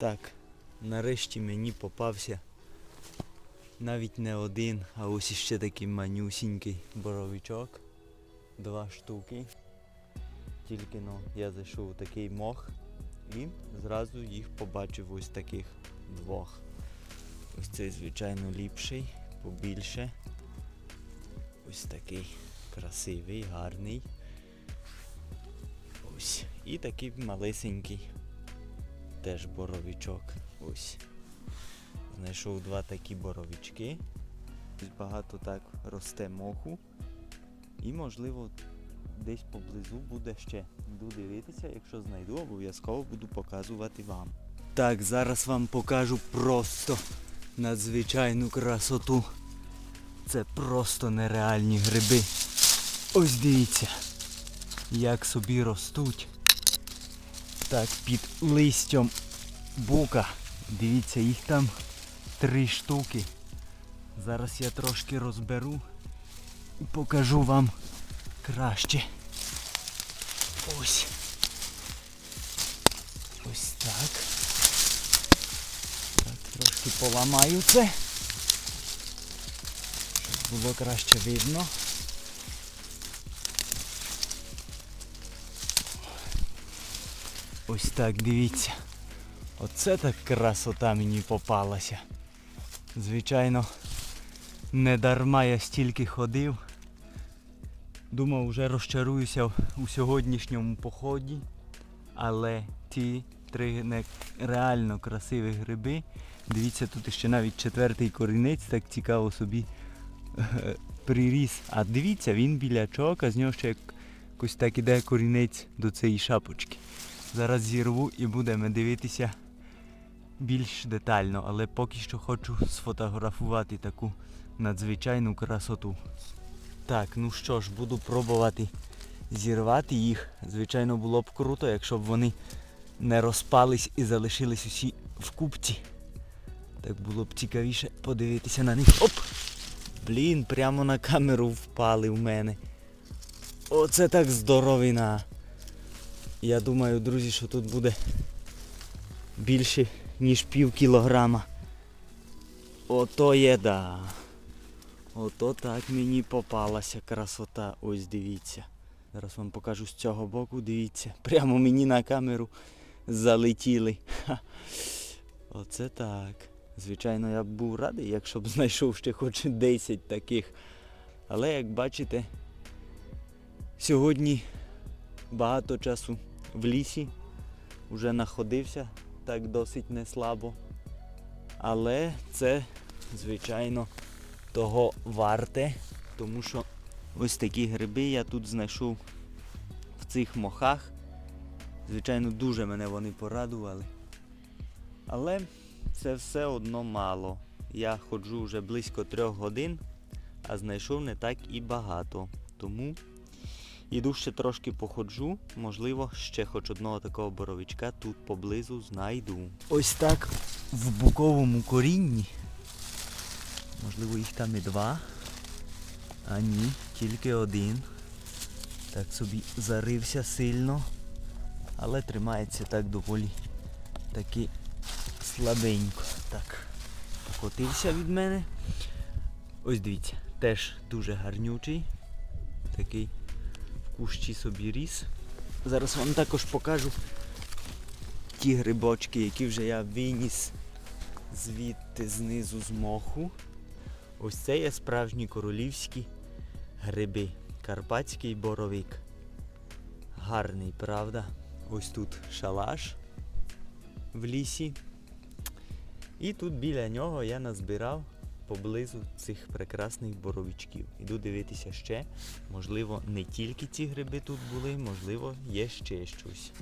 Так, нарешті мені попався навіть не один, а ось іще такий манюсінький боровичок. Два штуки. Тільки ну, я зайшов у такий мох і зразу їх побачив ось таких двох. Ось цей, звичайно, ліпший, побільше. Ось такий красивий, гарний. Ось. І такий малесенький. Теж боровичок. Ось. Знайшов два такі боровички. Багато так росте моху. І можливо десь поблизу буде ще. Буду дивитися, якщо знайду, обов'язково буду показувати вам. Так, зараз вам покажу просто надзвичайну красоту. Це просто нереальні гриби. Ось дивіться, як собі ростуть. Так, під листям бука. Дивіться, їх там три штуки. Зараз я трошки розберу і покажу вам краще. Ось. Ось так. Так, трошки поламаю це. Щоб було краще видно. Ось так дивіться. Оце так красота мені попалася. Звичайно, не дарма я стільки ходив. Думав, вже розчаруюся у сьогоднішньому поході. Але ті три реально красиві гриби. Дивіться, тут ще навіть четвертий корінець так цікаво собі е, приріс. А дивіться, він біля чока, з нього ще як- якось так іде корінець до цієї шапочки. Зараз зірву і будемо дивитися більш детально, але поки що хочу сфотографувати таку надзвичайну красоту. Так, ну що ж, буду пробувати зірвати їх. Звичайно, було б круто, якщо б вони не розпались і залишились усі в купці. Так було б цікавіше подивитися на них. Оп! Блін, прямо на камеру впали в мене. Оце так здоровина. Я думаю, друзі, що тут буде більше, ніж пів кілограма. Ото є да. Ото так мені попалася красота. Ось дивіться. Зараз вам покажу з цього боку, дивіться. Прямо мені на камеру залетіли. Ха. Оце так. Звичайно, я б був радий, якщо б знайшов ще хоч 10 таких. Але як бачите, сьогодні багато часу в лісі. Вже находився так досить неслабо. Але це, звичайно, того варте, тому що ось такі гриби я тут знайшов в цих мохах. Звичайно, дуже мене вони порадували. Але це все одно мало. Я ходжу вже близько трьох годин, а знайшов не так і багато. Тому іду ще трошки походжу, можливо, ще хоч одного такого боровичка тут поблизу знайду. Ось так в буковому корінні. Можливо, їх там і два. А ні, тільки один. Так собі зарився сильно, але тримається так доволі таки слабенько. Так, покотився від мене. Ось дивіться, теж дуже гарнючий. Такий кущі собі ріс. Зараз вам також покажу ті грибочки, які вже я виніс звідти знизу з моху. Ось це є справжні королівські гриби. Карпатський боровик. Гарний, правда? Ось тут шалаш в лісі. І тут біля нього я назбирав поблизу цих прекрасних боровичків. Іду дивитися ще. Можливо, не тільки ці гриби тут були, можливо, є ще щось.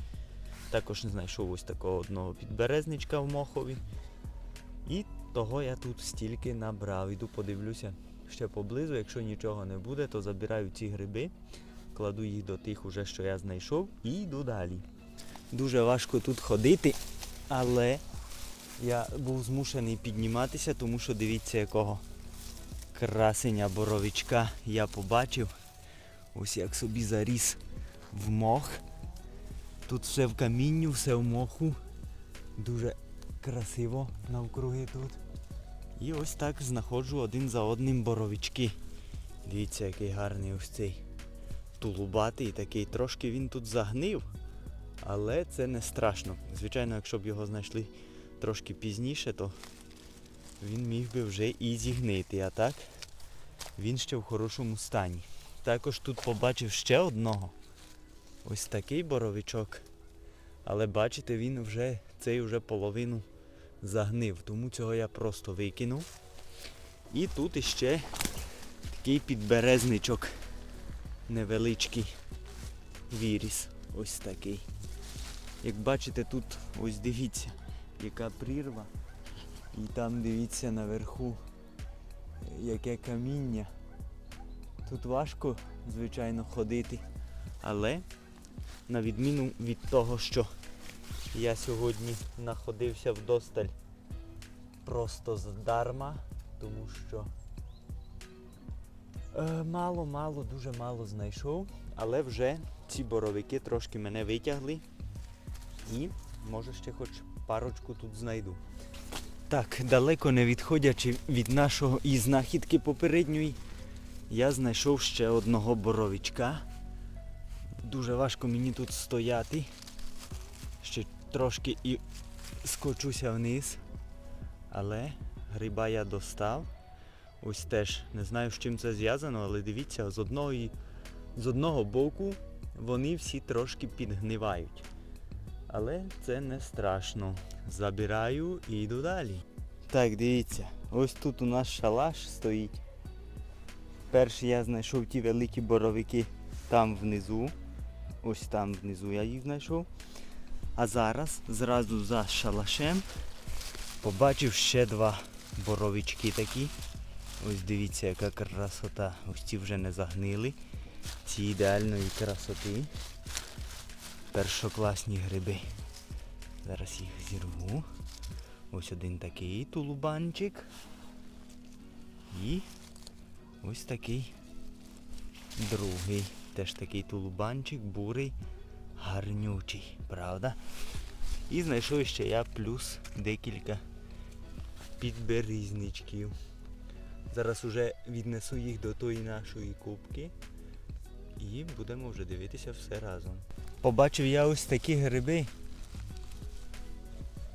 Також знайшов ось такого одного підберезничка в мохові. І того я тут стільки набрав. Іду подивлюся ще поблизу. Якщо нічого не буде, то забираю ці гриби, кладу їх до тих, уже, що я знайшов, і йду далі. Дуже важко тут ходити, але я був змушений підніматися, тому що дивіться, якого красення боровичка я побачив. Ось як собі заріс в мох. Тут все в камінню, все в моху. Дуже красиво навкруги тут. І ось так знаходжу один за одним боровички. Дивіться, який гарний ось цей тулубатий такий. Трошки він тут загнив, але це не страшно. Звичайно, якщо б його знайшли трошки пізніше, то він міг би вже і зігнити. А так він ще в хорошому стані. Також тут побачив ще одного. Ось такий боровичок. Але бачите, він вже цей вже половину загнив, тому цього я просто викинув. І тут іще такий підберезничок невеличкий віріс. Ось такий. Як бачите, тут ось дивіться, яка прірва. І там дивіться наверху, яке каміння. Тут важко, звичайно, ходити. Але на відміну від того, що я сьогодні знаходився вдосталь просто здарма, тому що е, мало, мало, дуже мало знайшов, але вже ці боровики трошки мене витягли і може ще хоч парочку тут знайду. Так, далеко не відходячи від нашого і знахідки попередньої, я знайшов ще одного боровичка. Дуже важко мені тут стояти. Ще трошки і скочуся вниз. Але гриба я достав. Ось теж не знаю з чим це зв'язано, але дивіться, з одного, з одного боку вони всі трошки підгнивають. Але це не страшно. Забираю і йду далі. Так, дивіться, ось тут у нас шалаш стоїть. Перший я знайшов ті великі боровики там внизу. Ось там внизу я їх знайшов. А зараз зразу за шалашем побачив ще два боровички такі. Ось дивіться, яка красота. Ось ці вже не загнили. Ці ідеальної красоти. Першокласні гриби. Зараз їх зірву. Ось один такий тулубанчик. І ось такий другий. Теж такий тулубанчик, бурий, гарнючий, правда? І знайшов ще я плюс декілька підберізничків. Зараз уже віднесу їх до тої нашої кубки і будемо вже дивитися все разом. Побачив я ось такі гриби.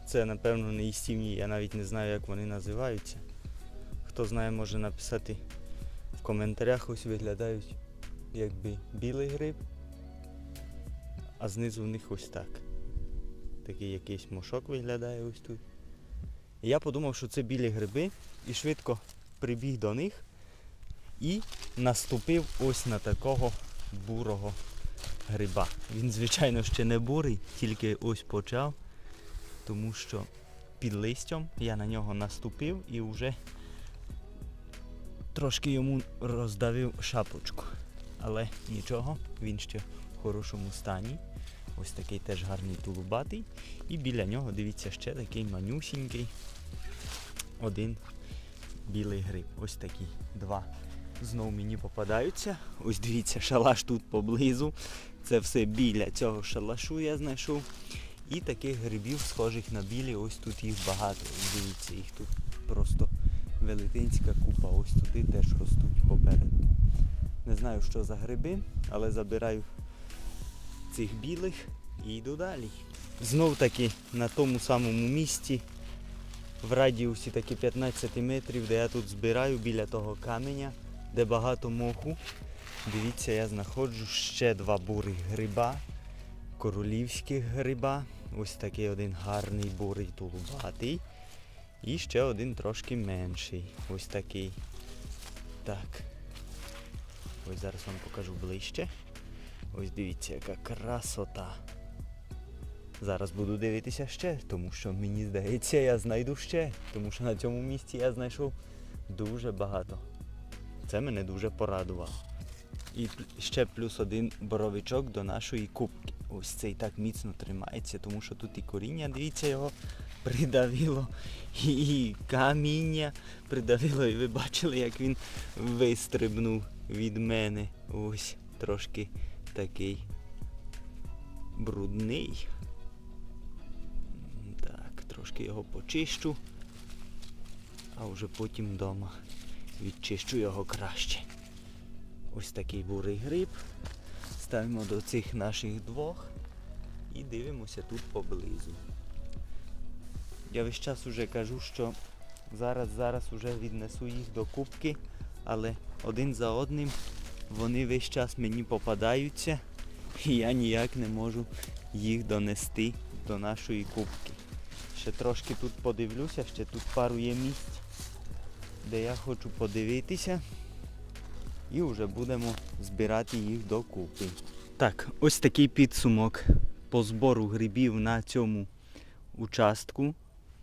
Це напевно не їстівні, я навіть не знаю як вони називаються. Хто знає, може написати в коментарях, ось виглядають якби білий гриб, а знизу в них ось так. Такий якийсь мошок виглядає ось тут. І я подумав, що це білі гриби і швидко прибіг до них і наступив ось на такого бурого гриба. Він, звичайно, ще не бурий, тільки ось почав, тому що під листям я на нього наступив і вже трошки йому роздавив шапочку. Але нічого, він ще в хорошому стані. Ось такий теж гарний тулубатий. І біля нього, дивіться, ще такий манюсінький. Один білий гриб. Ось такі два. Знов мені попадаються. Ось дивіться, шалаш тут поблизу. Це все біля цього шалашу я знайшов. І таких грибів, схожих на білі, ось тут їх багато. Дивіться, їх тут просто велетенська купа. Ось туди теж ростуть попереду. Не знаю, що за гриби, але забираю цих білих і йду далі. Знов таки на тому самому місці, в радіусі таки 15 метрів, де я тут збираю біля того каменя, де багато моху. Дивіться, я знаходжу ще два бурих гриба, королівських гриба. Ось такий один гарний бурий тулубатий. І ще один трошки менший. Ось такий. Так. Ось зараз вам покажу ближче. Ось дивіться, яка красота. Зараз буду дивитися ще, тому що мені здається, я знайду ще. Тому що на цьому місці я знайшов дуже багато. Це мене дуже порадувало. І ще плюс один боровичок до нашої кубки. Ось цей так міцно тримається, тому що тут і коріння, дивіться, його придавило, і каміння придавило, і ви бачили, як він вистрибнув від мене. Ось трошки такий брудний. Так, трошки. його почищу, а вже потім вдома відчищу його краще. Ось такий бурий гриб. Ставимо до цих наших двох і дивимося тут поблизу. Я весь час уже кажу, що зараз зараз уже віднесу їх до кубки, але один за одним вони весь час мені попадаються, і я ніяк не можу їх донести до нашої кубки. Ще трошки тут подивлюся, ще тут пару є місць, де я хочу подивитися. І вже будемо збирати їх докупи. Так, ось такий підсумок по збору грибів на цьому участку,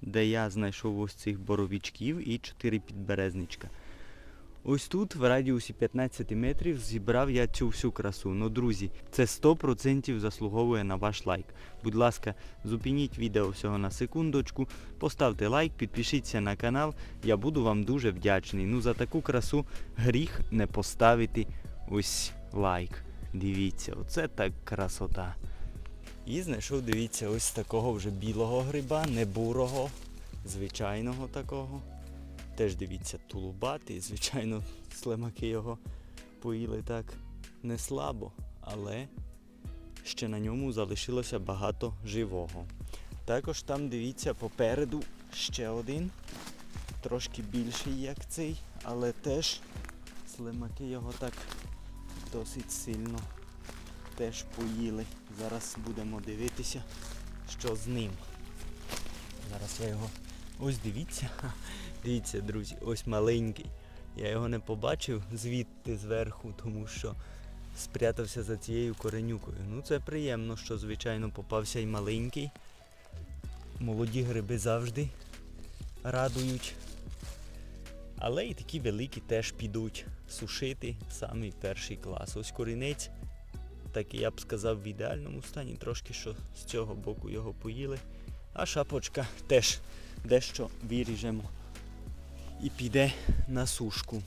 де я знайшов ось цих боровичків і 4 підберезничка. Ось тут, в радіусі 15 метрів, зібрав я цю всю красу. Ну, друзі, це 100% заслуговує на ваш лайк. Будь ласка, зупиніть відео всього на секундочку, поставте лайк, підпишіться на канал. Я буду вам дуже вдячний. Ну за таку красу гріх не поставити ось лайк. Дивіться, оце так красота. І знайшов, дивіться, ось такого вже білого гриба, не бурого, звичайного такого. Теж дивіться, тулубатий, звичайно, слимаки його поїли так не слабо, але ще на ньому залишилося багато живого. Також там дивіться попереду ще один, трошки більший як цей, але теж слимаки його так досить сильно теж поїли. Зараз будемо дивитися, що з ним. Зараз я його. Ось дивіться. Дивіться, друзі, ось маленький. Я його не побачив звідти зверху, тому що спрятався за цією коренюкою. Ну це приємно, що звичайно попався і маленький. Молоді гриби завжди радують. Але і такі великі теж підуть сушити самий перший клас. Ось корінець, такий я б сказав, в ідеальному стані, трошки що з цього боку його поїли. А шапочка теж дещо виріжемо і піде на сушку.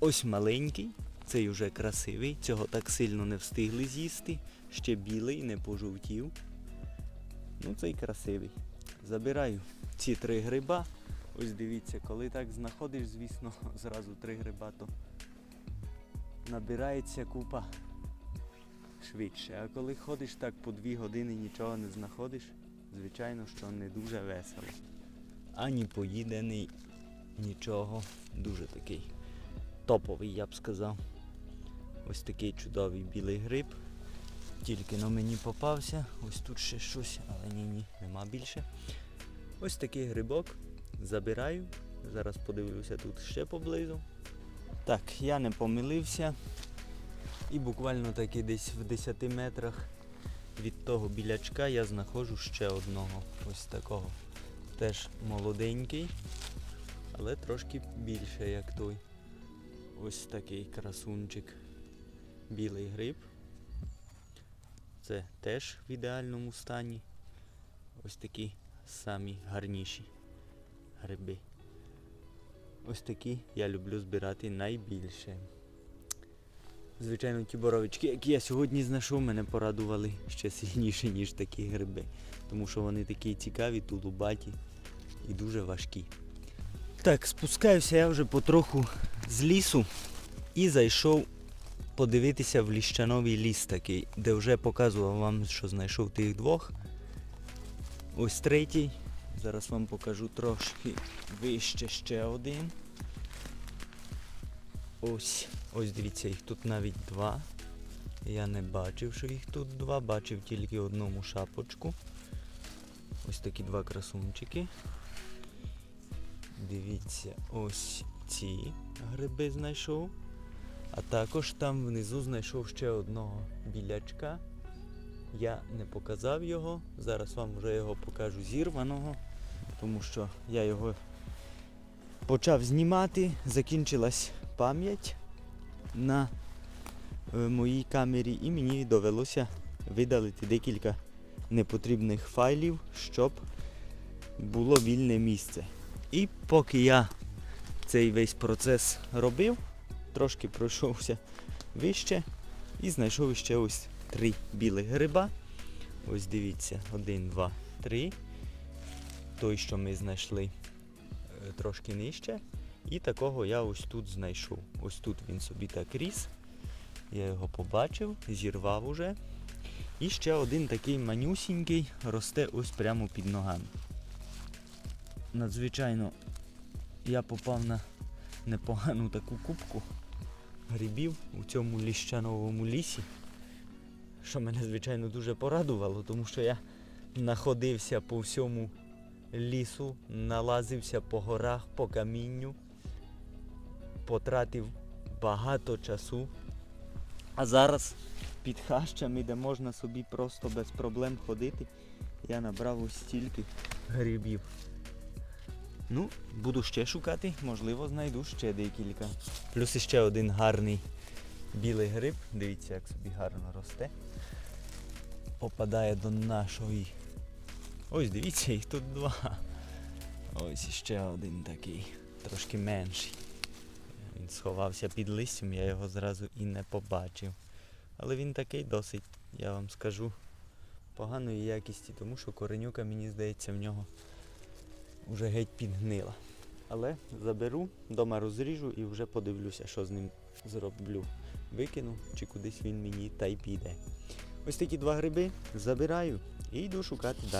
Ось маленький, цей уже красивий, цього так сильно не встигли з'їсти. Ще білий, не пожовтів. Ну цей красивий. Забираю ці три гриба. Ось дивіться, коли так знаходиш, звісно, зразу три гриба, то набирається купа швидше. А коли ходиш так по дві години нічого не знаходиш, звичайно, що не дуже весело. Ані поїдений, нічого. Дуже такий топовий, я б сказав. Ось такий чудовий білий гриб. Тільки на мені попався. Ось тут ще щось, але ні, ні, нема більше. Ось такий грибок. Забираю. Зараз подивлюся тут ще поблизу. Так, я не помилився. І буквально таки десь в 10 метрах від того білячка я знаходжу ще одного. Ось такого. Теж молоденький, але трошки більше, як той. Ось такий красунчик. Білий гриб. Це теж в ідеальному стані. Ось такі самі гарніші гриби. Ось такі я люблю збирати найбільше. Звичайно, ті боровички, які я сьогодні знайшов, мене порадували ще сильніше, ніж такі гриби. Тому що вони такі цікаві, тулубаті і дуже важкі. Так, спускаюся я вже потроху з лісу і зайшов подивитися в ліщановий ліс такий, де вже показував вам, що знайшов тих двох. Ось третій. Зараз вам покажу трошки вище ще один. Ось, ось дивіться, їх тут навіть два. Я не бачив, що їх тут два, бачив тільки одному шапочку. Ось такі два красунчики. Дивіться, ось ці гриби знайшов. А також там внизу знайшов ще одного білячка. Я не показав його. Зараз вам вже його покажу зірваного, тому що я його почав знімати, закінчилась пам'ять на е, моїй камері і мені довелося видалити декілька непотрібних файлів, щоб було вільне місце. І поки я цей весь процес робив, трошки пройшовся вище і знайшов ще ось три білих гриба. Ось дивіться, один, два, три. той, що ми знайшли е, трошки нижче. І такого я ось тут знайшов. Ось тут він собі так ріс. Я його побачив, зірвав уже. І ще один такий манюсінький росте ось прямо під ногами. Надзвичайно я попав на непогану таку кубку грибів у цьому ліщановому лісі, що мене, звичайно, дуже порадувало, тому що я знаходився по всьому лісу, налазився по горах, по камінню, потратив багато часу. А зараз під хащами, де можна собі просто без проблем ходити, я набрав ось стільки грибів. Ну, буду ще шукати, можливо, знайду ще декілька. Плюс іще один гарний білий гриб. Дивіться, як собі гарно росте. Попадає до нашої. Ось дивіться, їх тут два. Ось іще один такий, трошки менший. Він сховався під листям, я його зразу і не побачив. Але він такий досить, я вам скажу, поганої якісті, тому що коренюка, мені здається, в нього вже геть підгнила. Але заберу, дома розріжу і вже подивлюся, що з ним зроблю. Викину чи кудись він мені та й піде. Ось такі два гриби забираю і йду шукати далі.